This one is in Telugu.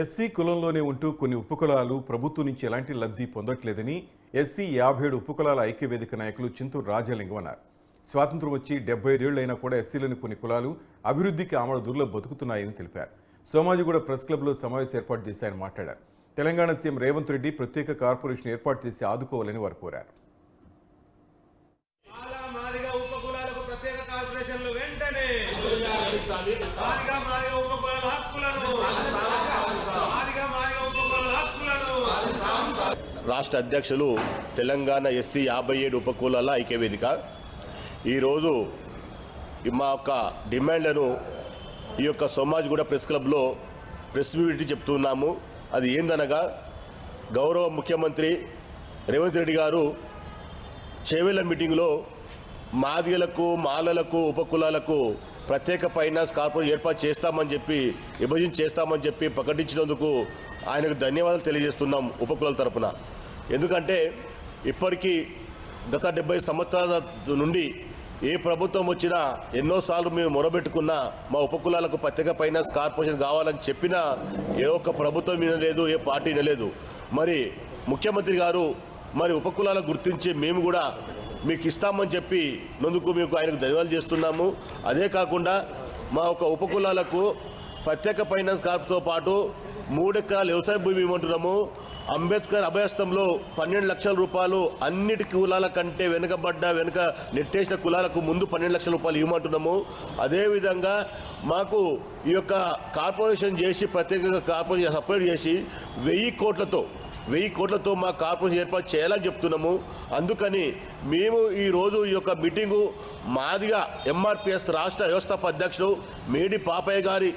ఎస్సీ కులంలోనే ఉంటూ కొన్ని ఉపకులాలు ప్రభుత్వం నుంచి ఎలాంటి లబ్ధి పొందట్లేదని ఎస్సీ యాభై ఏడు ఉపకులాల ఐక్యవేదిక నాయకులు చింతూరు రాజలింగం అన్నారు. స్వాతంత్రం వచ్చి డెబ్బై ఐదేళ్ళైనా కూడా ఎస్సీలోని కొన్ని కులాలు అభివృద్ధికి ఆమడ బతుకుతున్నాయని తెలిపారు. సోమాజిగూడ ప్రెస్ క్లబ్లో సమావేశం ఏర్పాటు చేసి ఆయన మాట్లాడారు. తెలంగాణ సీఎం రేవంత్ రెడ్డి ప్రత్యేక కార్పొరేషన్ ఏర్పాటు చేసి ఆదుకోవాలని వారు కోరారు. ఉపకులాలకు ప్రత్యేక కార్పొరేషన్లు వెంటనే మాదిగ మాదిగ ఉపకులాల హక్కులను మాదిగ మాదిగ ఉపకులాల హక్కులను రాష్ట్ర అధ్యక్షులు తెలంగాణ ఎస్సీ యాభై ఏడు ఉపకూలాల ఐక్యవేదిక. ఈరోజు మా యొక్క డిమాండ్లను ఈ యొక్క సోమాజిగూడ ప్రెస్ క్లబ్లో ప్రెస్ మీట్ చెప్తున్నాము. అది ఏందనగా గౌరవ ముఖ్యమంత్రి రేవంత్ రెడ్డి గారు చేవెళ్ళ మీటింగ్లో మాదిగలకు మాలలకు ఉపకులాలకు ప్రత్యేక ఫైనాన్స్ కార్పొరేషన్ ఏర్పాటు చేస్తామని చెప్పి విభజన చేస్తామని చెప్పి ప్రకటించినందుకు ఆయనకు ధన్యవాదాలు తెలియజేస్తున్నాం ఉపకులాల తరపున. ఎందుకంటే ఇప్పటికీ గత డెబ్బై సంవత్సరాల నుండి ఏ ప్రభుత్వం వచ్చినా ఎన్నోసార్లు మేము మొరబెట్టుకున్నా మా ఉపకులాలకు ప్రత్యేక ఫైనాన్స్ కార్పొరేషన్ కావాలని చెప్పినా ఏ ఒక్క ప్రభుత్వం వినలేదు ఏ పార్టీ వినలేదు మరి ముఖ్యమంత్రి గారు మరి ఉపకులాలను గుర్తించి మేము కూడా మీకు ఇస్తామని చెప్పి నందుకు మీకు ఆయనకు ధన్యవాదాలు చేస్తున్నాము. అదే కాకుండా మా ఒక ఉపకులాలకు ప్రత్యేక ఫైనాన్స్ కార్పుతో పాటు మూడెకరాల వ్యవసాయ భూమి ఇవ్వమంటున్నాము. అంబేద్కర్ అభయస్థంలో పన్నెండు లక్షల రూపాయలు అన్నిటి కులాల కంటే వెనుకబడ్డ వెనుక నెట్టేసిన కులాలకు ముందు పన్నెండు లక్షల రూపాయలు ఇవ్వమంటున్నాము. అదేవిధంగా మాకు ఈ యొక్క కార్పొరేషన్ చేసి ప్రత్యేకంగా కార్పొరేషన్ సపరేట్ చేసి వెయ్యి కోట్లతో వెయ్యి కోట్లతో మా కార్పొరేషన్ ఏర్పాటు చేయాలని చెప్తున్నాము. అందుకని మేము ఈ రోజు ఈ యొక్క మీటింగు మాదిగా ఎంఆర్పిఎస్ రాష్ట్ర వ్యవస్థాప అధ్యక్షుడు మేడి పాపయ్య గారి